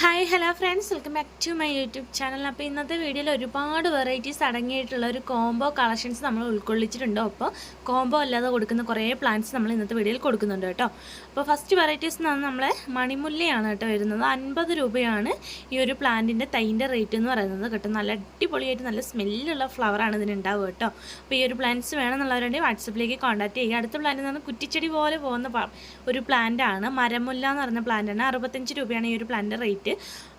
Hi hello friends welcome back to my YouTube channel അപ്പോൾ ഇന്നത്തെ വീഡിയോയിൽ ഒരുപാട് വെറൈറ്റീസ് അടങ്ങിയിട്ടുള്ള ഒരു കോംബോ കളക്ഷൻസ് നമ്മൾ ഉൾക്കൊള്ളിച്ചിട്ടുണ്ട്. അപ്പോൾ കോംബോ അല്ലാതെ കൊടുക്കുന്ന കുറേ പ്ലാന്റ്സ് നമ്മൾ ഇന്നത്തെ വീഡിയോയിൽ കൊടുക്കുന്നുണ്ട് കേട്ടോ. അപ്പോൾ ഫസ്റ്റ് വെറൈറ്റീസ് എന്ന് പറഞ്ഞാൽ നമ്മളെ മണിമുല്ലയാണ് കേട്ടോ വരുന്നത്. അൻപത് രൂപയാണ് ഈ ഒരു പ്ലാന്റിന്റെ തൈന്റെ റേറ്റ് എന്ന് പറയുന്നത് കേട്ടോ. നല്ല അടിപൊളിയായിട്ട് നല്ല സ്മെല്ലുള്ള ഫ്ലവറാണ് ഇതിന് ഉണ്ടാവുക കേട്ടോ. അപ്പോൾ ഈ ഒരു പ്ലാന്റ്സ് വേണമെന്നുള്ളവരുണ്ടെങ്കിൽ വാട്സപ്പിലേക്ക് കോൺടാക്റ്റ് ചെയ്യുക. അടുത്ത പ്ലാന്റ് എന്ന് പറഞ്ഞാൽ കുറ്റിച്ചെടി പോലെ പോകുന്ന ഒരു പ്ലാന്റ് ആണ്. മരമുല്ല എന്ന് പറഞ്ഞ പ്ലാന്റ് ആണ്. അറുപത്തഞ്ച് രൂപയാണ് ഈ ഒരു പ്ലാന്റിന്റെ റേറ്റ് সাইটে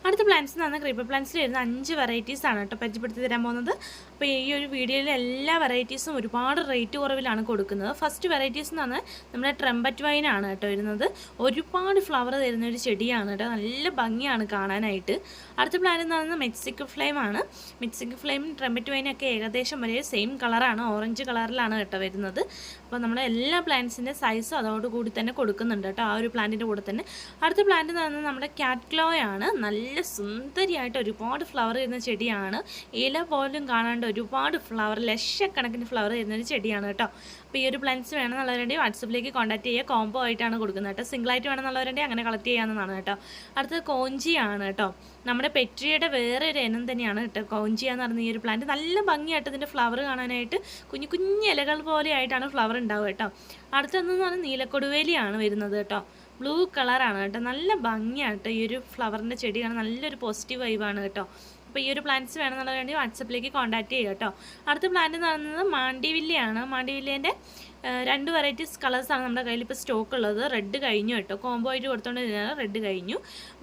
അടുത്ത പ്ലാന്റ്സ് എന്ന് പറഞ്ഞാൽ ക്രീപ്പർ പ്ലാന്റ്സിൽ വരുന്ന അഞ്ച് വെറൈറ്റീസ് ആണ് കേട്ടോ പരിചയപ്പെടുത്തി തരാൻ പോകുന്നത്. അപ്പോൾ ഈ ഒരു വീഡിയോയിലെ എല്ലാ വെറൈറ്റീസും ഒരുപാട് റേറ്റ് കുറവിലാണ് കൊടുക്കുന്നത്. ഫസ്റ്റ് വെറൈറ്റീസ് എന്ന് പറഞ്ഞാൽ നമ്മുടെ ട്രംപറ്റ് വൈൻ ആണ് കേട്ടോ വരുന്നത്. ഒരുപാട് ഫ്ലവർ തരുന്ന ഒരു ചെടിയാണ് കേട്ടോ. നല്ല ഭംഗിയാണ് കാണാനായിട്ട്. അടുത്ത പ്ലാന്റ് എന്ന് പറയുന്നത് മെക്സിക്കോ ഫ്ലെയിം ആണ്. മെക്സിക്കോ ഫ്ലെയിം ട്രംപറ്റ് വൈനൊക്കെ ഏകദേശം ഒരേ സെയിം കളറാണ് ഓറഞ്ച് കളറിലാണ് കേട്ടോ വരുന്നത്. അപ്പോൾ നമ്മുടെ എല്ലാ പ്ലാന്റ്സിന്റെ സൈസും അതോടുകൂടി തന്നെ കൊടുക്കുന്നുണ്ട് കേട്ടോ ആ ഒരു പ്ലാന്റിന്റെ കൂടെ തന്നെ. അടുത്ത പ്ലാന്റ് എന്ന് പറയുന്നത് നമ്മുടെ കാറ്റ് ആണ്. നല്ല സുന്ദരിയായിട്ട് ഒരുപാട് ഫ്ലവർ ചെയ്യുന്ന ചെടിയാണ്. ഇല പോലും കാണാണ്ട് ഒരുപാട് ഫ്ലവർ ലക്ഷക്കണക്കിന് ഫ്ലവർ ചെയ്യുന്ന ഒരു ചെടിയാണ് കേട്ടോ. അപ്പോൾ ഈ ഒരു പ്ലാന്റ്സ് വേണമെന്നുള്ളവരുണ്ടെങ്കിൽ വാട്സപ്പിലേക്ക് കോൺടാക്ട് ചെയ്യുക. കോംബോ ആയിട്ടാണ് കൊടുക്കുന്നത് കേട്ടോ. സിംഗിളായിട്ട് വേണമെന്നുള്ളവരുണ്ടെങ്കിൽ അങ്ങനെ കളക്ട് ചെയ്യാവുന്നതാണ് കേട്ടോ. അടുത്തത് കോഞ്ചിയാണ് കേട്ടോ. നമ്മുടെ പെട്രിയുടെ വേറെ ഒരു ഇനം തന്നെയാണ് കേട്ടോ. കോഞ്ചിയ എന്ന് പറയുന്ന ഈ ഒരു പ്ലാന്റ് നല്ല ഭംഗിയായിട്ട് ഇതിന്റെ ഫ്ലവർ കാണാനായിട്ട് കുഞ്ഞു കുഞ്ഞു ഇലകൾ പോലെ ആയിട്ടാണ് ഫ്ലവർ ഉണ്ടാവുക കേട്ടോ. അടുത്തതെന്ന് പറഞ്ഞാൽ നീലക്കൊടുവേലിയാണ് വരുന്നത് കേട്ടോ. ബ്ലൂ കളറാണ് കേട്ടോ. നല്ല ഭംഗിയാട്ടോ ഈ ഒരു ഫ്ലവറിന്റെ ചെടി കാണാൻ നല്ലൊരു പോസിറ്റീവ് വൈബാണ് കേട്ടോ. അപ്പോൾ ഈ ഒരു പ്ലാന്റ്സ് വേണമെന്നുള്ളത് വേണ്ടി വാട്സപ്പിലേക്ക് കോൺടാക്ട് ചെയ്യുക കേട്ടോ. അടുത്ത പ്ലാന്റ് എന്ന് പറയുന്നത് മാണ്ടിവില്ലയാണ് മാണ്ടിവില്ലേന്റെ രണ്ട് വെറൈറ്റീസ് കളേഴ്സാണ് നമ്മുടെ കയ്യിൽ ഇപ്പോൾ സ്റ്റോക്ക് ഉള്ളത്. റെഡ് കഴിഞ്ഞു കേട്ടോ. കോംബോ ആയിട്ട് കൊടുത്തോണ്ടിരുന്നത് റെഡ് കഴിഞ്ഞു.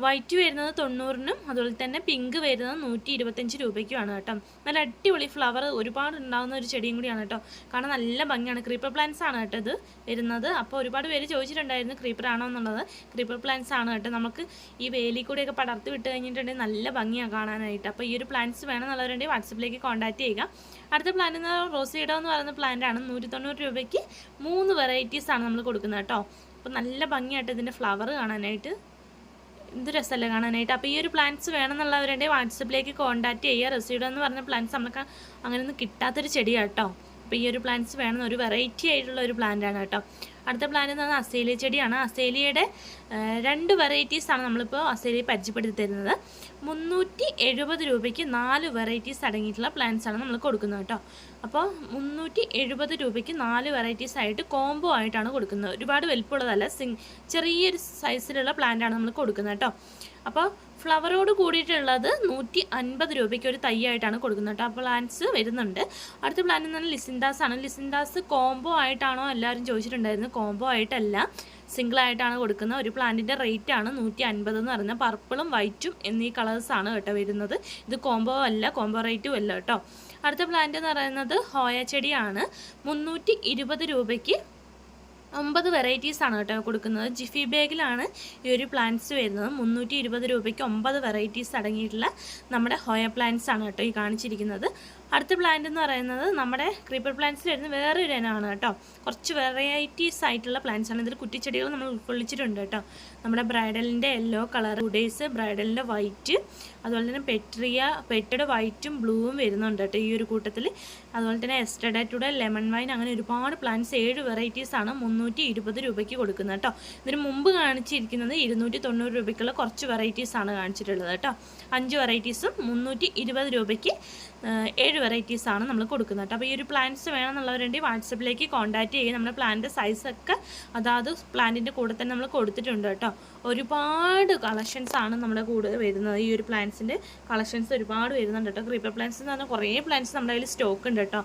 വൈറ്റ് വരുന്നത് തൊണ്ണൂറിനും അതുപോലെ തന്നെ പിങ്ക് വരുന്നത് നൂറ്റി ഇരുപത്തഞ്ച് രൂപയ്ക്കുമാണ് കേട്ടോ. നല്ല അടിപൊളി ഫ്ലവർ ഒരുപാട് ഉണ്ടാകുന്ന ഒരു ചെടിയും കൂടിയാണ് കേട്ടോ. കാരണം നല്ല ഭംഗിയാണ്. ക്രീപ്പർ പ്ലാന്റ്സ് ആണ് കേട്ടോ ഇത് വരുന്നത്. അപ്പോൾ ഒരുപാട് പേര് ചോദിച്ചിട്ടുണ്ടായിരുന്നു ക്രീപ്പർ ആണോ എന്നുള്ളത്. ക്രീപ്പർ പ്ലാന്റ്സ് ആണ് കേട്ടോ. നമുക്ക് ഈ വേലി കൂടെയൊക്കെ പടർത്തി വിട്ട് കഴിഞ്ഞിട്ടുണ്ടെങ്കിൽ നല്ല ഭംഗിയാണ് കാണാനായിട്ട്. അപ്പോൾ ഈ ഒരു പ്ലാന്റ്സ് വേണമെന്നുള്ളവരുണ്ടെങ്കിൽ വാട്സപ്പിലേക്ക് കോൺടാക്ട് ചെയ്യുക. അടുത്ത പ്ലാന്റ് റോസിഡോ എന്ന് പറയുന്ന പ്ലാന്റ് ആണ്. നൂറ്റി തൊണ്ണൂറ് രൂപയ്ക്ക് മൂന്ന് വെറൈറ്റീസാണ് നമ്മൾ കൊടുക്കുന്നത് കേട്ടോ. അപ്പോൾ നല്ല ഭംഗിയായിട്ട് ഇതിന്റെ ഫ്ലവർ കാണാനായിട്ട് എന്ത് രസമല്ലേ കാണാനായിട്ട്. അപ്പോൾ ഈ ഒരു പ്ലാന്റ്സ് വേണമെന്നുള്ളവരുടെ വാട്സപ്പിലേക്ക് കോൺടാക്റ്റ് ചെയ്യുക. റെസീഡോ എന്ന് പറഞ്ഞ പ്ലാന്റ്സ് നമുക്ക് അങ്ങനെയൊന്നും കിട്ടാത്തൊരു ചെടിയാണ് കേട്ടോ അപ്പോൾ ഈ ഒരു പ്ലാന്റ്സ് വേണമെന്ന് ഒരു വെറൈറ്റി ആയിട്ടുള്ള ഒരു പ്ലാന്റ് ആണ് കേട്ടോ. അടുത്ത പ്ലാന്റ് എന്ന് പറഞ്ഞാൽ അസേലിയ ചെടിയാണ്. അസേലിയുടെ രണ്ട് വെറൈറ്റീസാണ് നമ്മളിപ്പോൾ അസേലി പരിചയപ്പെടുത്തി തരുന്നത്. മുന്നൂറ്റി എഴുപത് രൂപയ്ക്ക് നാല് വെറൈറ്റീസ് അടങ്ങിയിട്ടുള്ള പ്ലാന്റ്സ് ആണ് നമ്മൾ കൊടുക്കുന്നത് കേട്ടോ. അപ്പോൾ മുന്നൂറ്റി എഴുപത് രൂപയ്ക്ക് നാല് വെറൈറ്റീസ് ആയിട്ട് കോംബോ ആയിട്ടാണ് കൊടുക്കുന്നത്. ഒരുപാട് വലിപ്പമുള്ളതല്ല സിങ് ചെറിയൊരു സൈസിലുള്ള പ്ലാന്റ് ആണ് നമ്മൾ കൊടുക്കുന്നത് കേട്ടോ. അപ്പോൾ ഫ്ലവറോട് കൂടിയിട്ടുള്ളത് നൂറ്റി അൻപത് രൂപയ്ക്ക് ഒരു തൈയായിട്ടാണ് കൊടുക്കുന്നത് കേട്ടോ. പ്ലാന്റ്സ് വരുന്നുണ്ട്. അടുത്ത പ്ലാൻ എന്ന് പറഞ്ഞാൽ ലിസിൻഡാസ് ആണ്. ലിസിൻഡാസ് കോംബോ ആയിട്ടാണോ എല്ലാവരും ചോദിച്ചിട്ടുണ്ടായിരുന്നു കോംബോ ആയിട്ടല്ല. സിംഗിൾ ആയിട്ടാണ് കൊടുക്കുന്നത്. ഒരു പ്ലാന്റിന്റെ റേറ്റ് ആണ് നൂറ്റി അൻപത് എന്ന് പറയുന്നത് പർപ്പിളും വൈറ്റും എന്നീ കളേഴ്സാണ് കേട്ടോ വരുന്നത്. ഇത് കോംബോ അല്ല കോംബോ റേറ്റും അല്ല കേട്ടോ. അടുത്ത പ്ലാന്റ് എന്ന് പറയുന്നത് ഹോയ ചെടിയാണ്. മുന്നൂറ്റി ഇരുപത് രൂപയ്ക്ക് ഒമ്പത് വെറൈറ്റീസ് ആണ് കേട്ടോ കൊടുക്കുന്നത്. ജിഫി ബാഗിലാണ് ഈ ഒരു പ്ലാന്റ്സ് വരുന്നത്. മുന്നൂറ്റി ഇരുപത് രൂപയ്ക്ക് ഒമ്പത് വെറൈറ്റീസ് അടങ്ങിയിട്ടുള്ള നമ്മുടെ ഹോയ പ്ലാന്റ്സ് ആണ് കേട്ടോ ഈ കാണിച്ചിരിക്കുന്നത്. അടുത്ത പ്ലാന്റ് എന്ന് പറയുന്നത് നമ്മുടെ ക്രീപ്പർ പ്ലാന്റ്സിൽ വരുന്ന വേറൊരു ഇനമാണ് കേട്ടോ. കുറച്ച് വെറൈറ്റീസ് ആയിട്ടുള്ള പ്ലാന്റ്സ് ആണ്. ഇതിൽ കുറ്റിച്ചെടികൾ നമ്മൾ ഉൾക്കൊള്ളിച്ചിട്ടുണ്ട് കേട്ടോ. നമ്മുടെ ബ്രൈഡലിന്റെ യെല്ലോ കളർ ഉഡേസ് ബ്രൈഡലിന്റെ വൈറ്റ് അതുപോലെ തന്നെ പെട്രിയ പെറ്റയുടെ വൈറ്റും ബ്ലൂവും വരുന്നുണ്ട് കേട്ടോ ഈ ഒരു കൂട്ടത്തിൽ അതുപോലെ തന്നെ എസ്റ്റഡേറ്റുടെ ലെമൺ വൈൻ അങ്ങനെ ഒരുപാട് പ്ലാന്റ്സ് ഏഴ് വെറൈറ്റീസ് ആണ് മുന്നൂറ്റി ഇരുപത് രൂപയ്ക്ക് കൊടുക്കുന്നത് കേട്ടോ. ഇതിന് മുമ്പ് കാണിച്ചിരിക്കുന്നത് ഇരുന്നൂറ്റി തൊണ്ണൂറ് രൂപയ്ക്കുള്ള കുറച്ച് വെറൈറ്റീസ് ആണ് കാണിച്ചിട്ടുള്ളത് കേട്ടോ. അഞ്ച് വെറൈറ്റീസും മുന്നൂറ്റി ഇരുപത് രൂപയ്ക്ക് ആ, ഏഴ് വെറൈറ്റീസ് ആണ് നമ്മൾ കൊടുക്കുന്നത് കേട്ടോ. അപ്പോൾ ഈ ഒരു പ്ലാന്റ്സ് വേണമെന്നുള്ളവരുണ്ടെങ്കിൽ വാട്സപ്പിലേക്ക് കോൺടാക്ട് ചെയ്യുക നമ്മുടെ പ്ലാന്റ് സൈസൊക്കെ അതാത് പ്ലാന്റിന്റെ കൂടെ തന്നെ നമ്മൾ കൊടുത്തിട്ടുണ്ട് കേട്ടോ. ഒരുപാട് കളക്ഷൻസ് ആണ് നമ്മുടെ കൂടെ വരുന്നത്. ഈ ഒരു പ്ലാന്റ്സിന്റെ കളക്ഷൻസ് ഒരുപാട് വരുന്നുണ്ട് കേട്ടോ. ക്രീപ്പർ പ്ലാന്റ്സ് എന്ന് പറഞ്ഞാൽ കുറേ പ്ലാന്റ്സ് നമ്മുടെ കയ്യിൽ സ്റ്റോക്ക് ഉണ്ട് കേട്ടോ.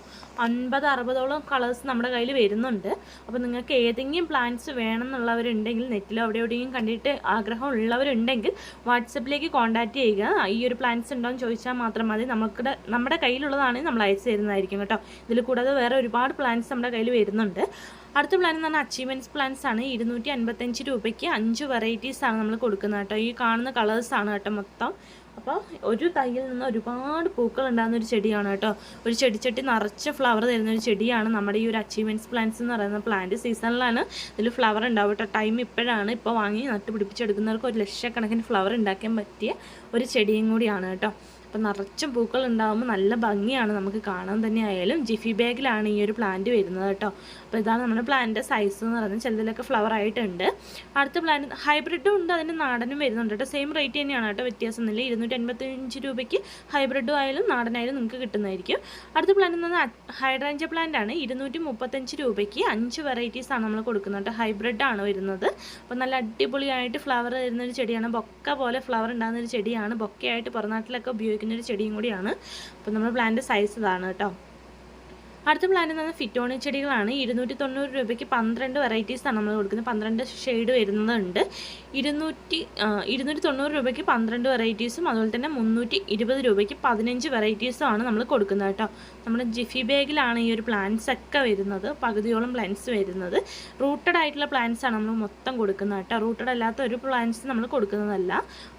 അൻപത് അറുപതോളം കളേഴ്സ് നമ്മുടെ കയ്യിൽ വരുന്നുണ്ട്. അപ്പോൾ നിങ്ങൾക്ക് ഏതെങ്കിലും പ്ലാന്റ്സ് വേണമെന്നുള്ളവരുണ്ടെങ്കിൽ നെറ്റിലോ അവിടെ എവിടെയെങ്കിലും കണ്ടിട്ട് ആഗ്രഹം ഉള്ളവരുണ്ടെങ്കിൽ വാട്സപ്പിലേക്ക് കോൺടാക്ട് ചെയ്യുക. ഈ ഒരു പ്ലാന്റ്സ് ഉണ്ടോ എന്ന് ചോദിച്ചാൽ മാത്രം മതി. നമുക്ക് നമ്മുടെ കയ്യിലുള്ളതാണെങ്കിൽ നമ്മൾ അയച്ചു തരുന്നതായിരിക്കും കേട്ടോ. ഇതിൽ കൂടാതെ വേറെ ഒരുപാട് പ്ലാന്റ്സ് നമ്മുടെ കയ്യിൽ വരുന്നുണ്ട്. അടുത്ത പ്ലാൻ എന്ന് പറഞ്ഞാൽ അച്ചീവ്മെന്റ്സ് പ്ലാൻസ് ആണ്. ഇരുന്നൂറ്റി അൻപത്തഞ്ച് രൂപയ്ക്ക് അഞ്ച് വെറൈറ്റീസ് ആണ് നമ്മൾ കൊടുക്കുന്നത് കേട്ടോ. ഈ കാണുന്ന കളേഴ്സ് ആണ് കേട്ടോ മൊത്തം. അപ്പോൾ ഒരു തൈയിൽ നിന്ന് ഒരുപാട് പൂക്കൾ ഉണ്ടാകുന്ന ഒരു ചെടിയാണ് കേട്ടോ. ഒരു ചെടിച്ചട്ടി നിറച്ച് ഫ്ലവർ തരുന്ന ഒരു ചെടിയാണ് നമ്മുടെ ഈ ഒരു അച്ചീവ്മെന്റ്സ് പ്ലാന്റ്സ് എന്ന് പറയുന്ന പ്ലാന്റ് സീസണിലാണ് ഇതിൽ ഫ്ലവർ ഉണ്ടാവും കേട്ടോ. ടൈം ഇപ്പോഴാണ് ഇപ്പോൾ വാങ്ങി നട്ടുപിടിപ്പിച്ചെടുക്കുന്നവർക്ക് ഒരു ലക്ഷക്കണക്കിന് ഫ്ലവർ ഉണ്ടാക്കാൻ പറ്റിയ ഒരു ചെടിയും കൂടിയാണ് കേട്ടോ. അപ്പോൾ നിറച്ച് പൂക്കൾ ഉണ്ടാകുമ്പോൾ നല്ല ഭംഗിയാണ് നമുക്ക് കാണാൻ തന്നെ ആയാലും. ജിഫി ബാഗിലാണ് ഈ ഒരു പ്ലാന്റ് വരുന്നത് കേട്ടോ. അപ്പോൾ ഇതാണ് നമ്മുടെ പ്ലാന്റിന്റെ സൈസ് എന്ന് പറയുന്നത്. ചിലതിലൊക്കെ ഫ്ലവർ ആയിട്ടുണ്ട്. അടുത്ത പ്ലാന്റ് ഹൈബ്രിഡും ഉണ്ട്. അതിന്റെ നാടനും വരുന്നുണ്ട് കേട്ടോ. സെയിം റേറ്റ് തന്നെയാണ് കേട്ടോ വ്യത്യാസമൊന്നുമില്ല ഇരുന്നൂറ്റി അൻപത്തഞ്ച് രൂപയ്ക്ക് ഹൈബ്രിഡും ആയാലും നാടനായാലും നിങ്ങൾക്ക് കിട്ടുന്നതായിരിക്കും. അടുത്ത പ്ലാന്റ് എന്ന് പറഞ്ഞാൽ ഹൈഡ്രാഞ്ച പ്ലാന്റ് ആണ്. ഇരുന്നൂറ്റി മുപ്പത്തഞ്ച് രൂപയ്ക്ക് അഞ്ച് വെറൈറ്റീസാണ് നമ്മൾ കൊടുക്കുന്നത് ഹൈബ്രിഡ് ആണ് വരുന്നത്. അപ്പോൾ നല്ല അടിപൊളിയായിട്ട് ഫ്ലവർ വരുന്നൊരു ചെടിയാണ്. ബൊക്ക പോലെ ഫ്ലവർ ഉണ്ടാകുന്ന ഒരു ചെടിയാണ്. ബൊക്കയായിട്ട് പുറനാട്ടിലൊക്കെ ഉപയോഗിക്കുന്ന ഒരു ചെടിയും കൂടിയാണ്. അപ്പോൾ നമ്മുടെ പ്ലാന്റ് സൈസ് ഇതാണ് കേട്ടോ. അടുത്ത പ്ലാൻ എന്ന് പറഞ്ഞാൽ ഫിറ്റോണി ചെടികളാണ്. ഇരുന്നൂറ്റി തൊണ്ണൂറ് രൂപയ്ക്ക് പന്ത്രണ്ട് വെറൈറ്റീസാണ് നമ്മൾ കൊടുക്കുന്നത്. പന്ത്രണ്ട് ഷെയ്ഡ് വരുന്നുണ്ട്. ഇരുന്നൂറ്റി ഇരുന്നൂറ്റി തൊണ്ണൂറ് രൂപയ്ക്ക് പന്ത്രണ്ട് വെറൈറ്റീസും അതുപോലെ തന്നെ മുന്നൂറ്റി ഇരുപത് രൂപയ്ക്ക് പതിനഞ്ച് വെറൈറ്റീസും ആണ് നമ്മൾ കൊടുക്കുന്നത് കേട്ടോ. നമ്മുടെ ജിഫി ബാഗിലാണ് ഈ ഒരു പ്ലാന്റ്സ് ഒക്കെ വരുന്നത്. പകുതിയോളം പ്ലാന്റ്സ് വരുന്നത്. റൂട്ടഡ് ആയിട്ടുള്ള പ്ലാന്റ്സ് ആണ് നമ്മൾ മൊത്തം കൊടുക്കുന്നത് കേട്ടോ. റൂട്ടഡ് അല്ലാത്ത ഒരു പ്ലാന്റ്സ് നമ്മൾ കൊടുക്കുന്നതല്ല.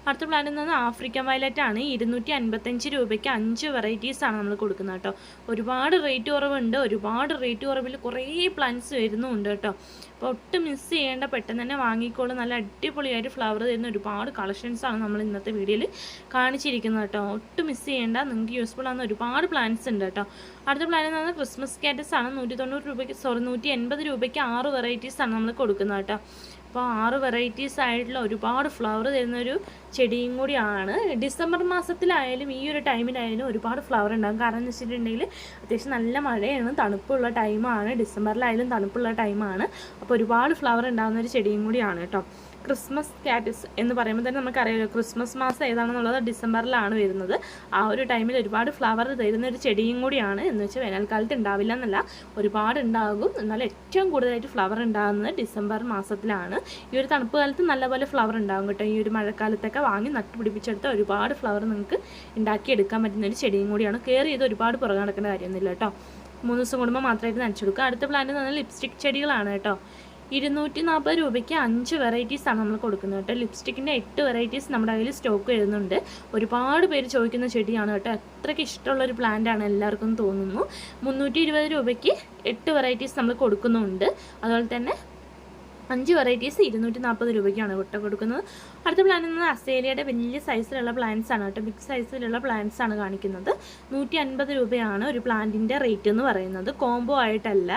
അടുത്ത പ്ലാന്റ് എന്ന് പറഞ്ഞാൽ ആഫ്രിക്കൻ വയലറ്റ് ആണ്. ഇരുന്നൂറ്റി അൻപത്തഞ്ച് രൂപയ്ക്ക് അഞ്ച് വെറൈറ്റീസാണ് നമ്മൾ കൊടുക്കുന്നത് കേട്ടോ. ഒരുപാട് റേറ്റ് കുറവുണ്ട്. ഒരുപാട് റേറ്റ് കുറവിൽ കുറേ പ്ലാന്റ്സ് വരുന്നുണ്ട് കേട്ടോ. അപ്പോൾ ഒട്ടും മിസ് ചെയ്യേണ്ട പെട്ടെന്ന് തന്നെ വാങ്ങിക്കോളും. നല്ല അടിപൊളിയായിട്ട് ഫ്ലവർ തരുന്ന ഒരുപാട് കളക്ഷൻസാണ് നമ്മൾ ഇന്നത്തെ വീഡിയോയിൽ കാണിച്ചിരിക്കുന്നത് കേട്ടോ. ഒട്ടും മിസ് ചെയ്യേണ്ട നിങ്ങൾക്ക് യൂസ്ഫുൾ ആകുന്ന ഒരുപാട് പ്ലാന്റ്സ് ഉണ്ട് കേട്ടോ. അടുത്ത പ്ലാൻ എന്ന് പറഞ്ഞാൽ ക്രിസ്മസ് കാറ്റസ് ആണ്. നൂറ്റി തൊണ്ണൂറ് രൂപയ്ക്ക് സോറി നൂറ്റി എൺപത് രൂപയ്ക്ക് ആറ് വെറൈറ്റീസാണ് നമ്മൾ കൊടുക്കുന്നത് കേട്ടോ. അപ്പോൾ ആറ് വെറൈറ്റീസ് ആയിട്ടുള്ള ഒരുപാട് ഫ്ലവർ തരുന്നൊരു ചെടിയും കൂടിയാണ്. ഡിസംബർ മാസത്തിലായാലും ഈ ഒരു ടൈമിലായാലും ഒരുപാട് ഫ്ലവർ ഉണ്ടാകും. കാരണം എന്ന് വെച്ചിട്ടുണ്ടെങ്കിൽ അത്യാവശ്യം നല്ല മഴയാണ് തണുപ്പുള്ള ടൈമാണ് ഡിസംബറിലായാലും തണുപ്പുള്ള ടൈമാണ് അപ്പോൾ ഒരുപാട് ഫ്ലവർ ഉണ്ടാകുന്ന ഒരു ചെടിയും കൂടിയാണ് കേട്ടോ. ക്രിസ്മസ് കാറ്റിസ് എന്ന് പറയുമ്പോൾ തന്നെ നമുക്കറിയാമല്ലോ ക്രിസ്മസ് മാസം ഏതാണെന്നുള്ളത് ഡിസംബറിലാണ് വരുന്നത്. ആ ഒരു ടൈമിൽ ഒരുപാട് ഫ്ലവർ തരുന്ന ഒരു ചെടിയും കൂടിയാണ്. എന്ന് വെച്ചാൽ വേനൽക്കാലത്ത് ഉണ്ടാവില്ല എന്നല്ല ഒരുപാട് ഉണ്ടാകും. എന്നാൽ ഏറ്റവും കൂടുതലായിട്ട് ഫ്ലവർ ഉണ്ടാകുന്നത് ഡിസംബർ മാസത്തിലാണ്. ഈ ഒരു തണുപ്പ് കാലത്ത് നല്ലപോലെ ഫ്ലവർ ഉണ്ടാകും കേട്ടോ. ഈ ഒരു മഴക്കാലത്തൊക്കെ വാങ്ങി നട്ടുപിടിപ്പിച്ചെടുത്ത ഒരുപാട് ഫ്ലവർ നിങ്ങൾക്ക് ഉണ്ടാക്കിയെടുക്കാൻ പറ്റുന്ന ഒരു ചെടിയും കൂടിയാണ്. കെയർ ചെയ്ത് ഒരുപാട് പുറകെ നടക്കേണ്ട കാര്യമൊന്നുമില്ല കേട്ടോ. മൂന്ന് ദിവസം കൂടുമ്പോൾ മാത്രമായിട്ട് നനച്ചെടുക്കുക. അടുത്ത പ്ലാന്റ് എന്ന് പറഞ്ഞാൽ ലിപ്സ്റ്റിക് ചെടികളാണ് കേട്ടോ. ഇരുന്നൂറ്റി നാൽപ്പത് രൂപയ്ക്ക് അഞ്ച് വെറൈറ്റീസാണ് നമ്മൾ കൊടുക്കുന്നത് കേട്ടോ. ലിപ്സ്റ്റിക്കിന്റെ എട്ട് വെറൈറ്റീസ് നമ്മുടെ കയ്യിൽ സ്റ്റോക്ക് വരുന്നുണ്ട്. ഒരുപാട് പേര് ചോദിക്കുന്ന ചെടിയാണ് കേട്ടോ. അത്രയ്ക്ക് ഇഷ്ടമുള്ള ഒരു പ്ലാന്റ് ആണ് എല്ലാവർക്കും തോന്നുന്നു. മുന്നൂറ്റി രൂപയ്ക്ക് എട്ട് വെറൈറ്റീസ് നമ്മൾ കൊടുക്കുന്നുണ്ട്. അതുപോലെ തന്നെ അഞ്ച് വെറൈറ്റീസ് ഇരുന്നൂറ്റി നാൽപ്പത് രൂപയ്ക്കാണ് കൊട്ട കൊടുക്കുന്നത്. അടുത്ത പ്ലാൻ എന്ന് അസേലിയയുടെ വലിയ സൈസിലുള്ള പ്ലാന്റ്സ് ആണ് കേട്ടോ. ബിഗ് സൈസിലുള്ള പ്ലാന്റ്സ് ആണ് കാണിക്കുന്നത്. നൂറ്റി അൻപത് രൂപയാണ് ഒരു പ്ലാന്റിന്റെ റേറ്റ് എന്ന് പറയുന്നത്. കോംബോ ആയിട്ടല്ല.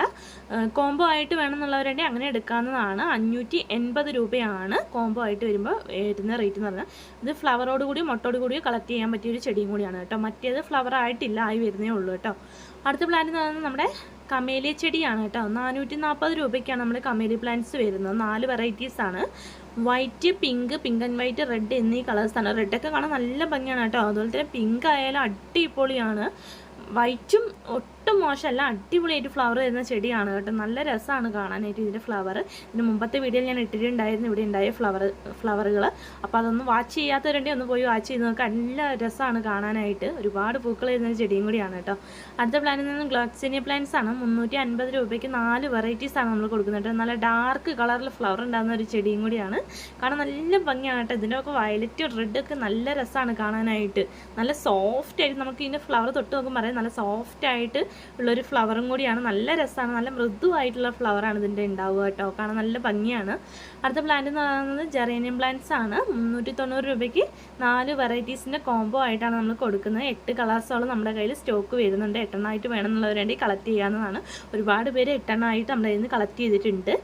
കോംബോ ആയിട്ട് വേണമെന്നുള്ളവരുണ്ടെങ്കിൽ അങ്ങനെ എടുക്കാവുന്നതാണ്. അഞ്ഞൂറ്റി എൺപത് രൂപയാണ് കോംബോ ആയിട്ട് വരുമ്പോൾ വരുന്ന റേറ്റ് എന്ന് പറഞ്ഞാൽ ഇത് ഫ്ലവറോട് കൂടി മുട്ടോട് കൂടി കളക്ട് ചെയ്യാൻ പറ്റിയ ഒരു ചെടിയും കൂടിയാണ് കേട്ടോ. മറ്റേത് ഫ്ലവർ ആയിട്ടില്ല ആയി വരുന്നേ ഉള്ളൂ കേട്ടോ. അടുത്ത പ്ലാന്റ് എന്ന് പറയുന്നത് നമ്മുടെ കമേലി ചെടിയാണ് കേട്ടോ. നാനൂറ്റി നാൽപ്പത് രൂപയ്ക്കാണ് നമ്മുടെ കമേലി പ്ലാന്റ്സ് വരുന്നത്. നാല് വെറൈറ്റീസ് ആണ്. White pink pink and white red എന്നീ കളേഴ്സാണ് റെഡൊക്കെ കാണാൻ നല്ല ഭംഗിയാണ് കേട്ടോ. അതുപോലെ തന്നെ പിങ്ക് ആയാലും അടിപൊളിയാണ്. വൈറ്റും ഒട്ടും മോശമല്ല. അടിപൊളിയായിട്ട് ഫ്ലവർ വരുന്ന ചെടിയാണ് കേട്ടോ. നല്ല രസമാണ് കാണാനായിട്ട് ഇതിന്റെ ഫ്ലവർ ഇതിന് മുമ്പത്തെ വീഡിയോയിൽ ഞാൻ ഇട്ടിട്ടുണ്ടായിരുന്നു. ഇവിടെ ഉണ്ടായ ഫ്ലവർ ഫ്ലവറുകൾ അപ്പോൾ അതൊന്ന് വാച്ച് ചെയ്യാത്തവരുണ്ടെങ്കിൽ ഒന്ന് പോയി വാച്ച് ചെയ്ത് നോക്കുക നല്ല രസമാണ് കാണാനായിട്ട്. ഒരുപാട് പൂക്കൾ വരുന്ന ചെടിയും കൂടിയാണ് കേട്ടോ. അടുത്ത പ്ലാനിൽ നിന്ന് ഗ്ലോക്സിനിയ പ്ലാന്റ്സ് ആണ്. മുന്നൂറ്റി അൻപത് രൂപയ്ക്ക് നാല് വെറൈറ്റീസാണ് നമ്മൾ കൊടുക്കുന്നത് കേട്ടോ. നല്ല ഡാർക്ക് കളറിൽ ഫ്ലവർ ഉണ്ടാകുന്ന ഒരു ചെടിയും കൂടിയാണ്. കാരണം നല്ല ഭംഗിയാണ് കേട്ടോ. ഇതിന്റെ ഒക്കെ വയലറ്റും റെഡൊക്കെ നല്ല രസമാണ് കാണാനായിട്ട്. നല്ല സോഫ്റ്റ് ആയിട്ട് നമുക്ക് ഇതിന്റെ ഫ്ലവർ തൊട്ട് നോക്കുമ്പോൾ പറയാം. നല്ല സോഫ്റ്റ് ആയിട്ട് ഉള്ളൊരു ഫ്ലവറും കൂടിയാണ്. നല്ല രസമാണ് നല്ല മൃദുവായിട്ടുള്ള ഫ്ലവറാണ് ഇതിന്റെ ഉണ്ടാവുക കേട്ടോ. കാണാൻ നല്ല ഭംഗിയാണ്. അടുത്ത പ്ലാന്റ് എന്ന് പറയുന്നത് ജെറേനിയം പ്ലാന്റ്സ് ആണ്. മുന്നൂറ്റി തൊണ്ണൂറ് രൂപയ്ക്ക് നാല് വെറൈറ്റീസിന്റെ കോംബോ ആയിട്ടാണ് നമ്മൾ കൊടുക്കുന്നത്. എട്ട് കളേഴ്സോളം നമ്മുടെ കയ്യിൽ സ്റ്റോക്ക് വരുന്നുണ്ട്. എട്ടെണ്ണമായിട്ട് വേണ്ടി കളക്ട് ചെയ്യാവുന്നതാണ്. ഒരുപാട് പേര് എട്ടെണ്ണമായിട്ട് നമ്മുടെ കയ്യിൽ നിന്ന് കളക്ട് ചെയ്തിട്ടുണ്ട്.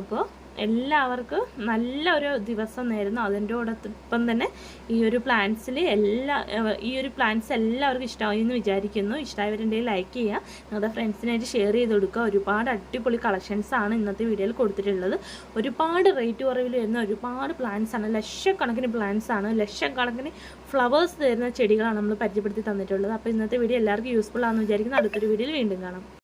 അപ്പോൾ എല്ലാവർക്കും നല്ല ഒരു ദിവസം നേരുന്നു. അതിന്റെ കൂടൊപ്പം തന്നെ ഈ ഒരു പ്ലാന്റ്സിൽ എല്ലാ ഈ ഒരു പ്ലാന്റ്സ് എല്ലാവർക്കും ഇഷ്ടമായി എന്ന് വിചാരിക്കുന്നു. ഇഷ്ടമായവരുണ്ടെങ്കിൽ ലൈക്ക് ചെയ്യുക നിങ്ങളുടെ ഫ്രണ്ട്സിനായിട്ട് ഷെയർ ചെയ്ത് കൊടുക്കുക. ഒരുപാട് അടിപൊളി കളക്ഷൻസ് ആണ് ഇന്നത്തെ വീഡിയോയിൽ കൊടുത്തിട്ടുള്ളത്. ഒരുപാട് റേറ്റ് കുറവിൽ വരുന്ന ഒരുപാട് പ്ലാന്റ്സ് ആണ്. ലക്ഷക്കണക്കിന് പ്ലാന്റ്സ് ആണ്. ലക്ഷക്കണക്കിന് ഫ്ലവേഴ്സ് തരുന്ന ചെടികളാണ് നമ്മൾ പരിചയപ്പെടുത്തി തന്നിട്ടുള്ളത്. അപ്പോൾ ഇന്നത്തെ വീഡിയോ എല്ലാവർക്കും യൂസ്ഫുൾ ആണെന്ന് വിചാരിക്കുന്നു. അടുത്തൊരു വീഡിയോയിൽ വീണ്ടും കാണാം.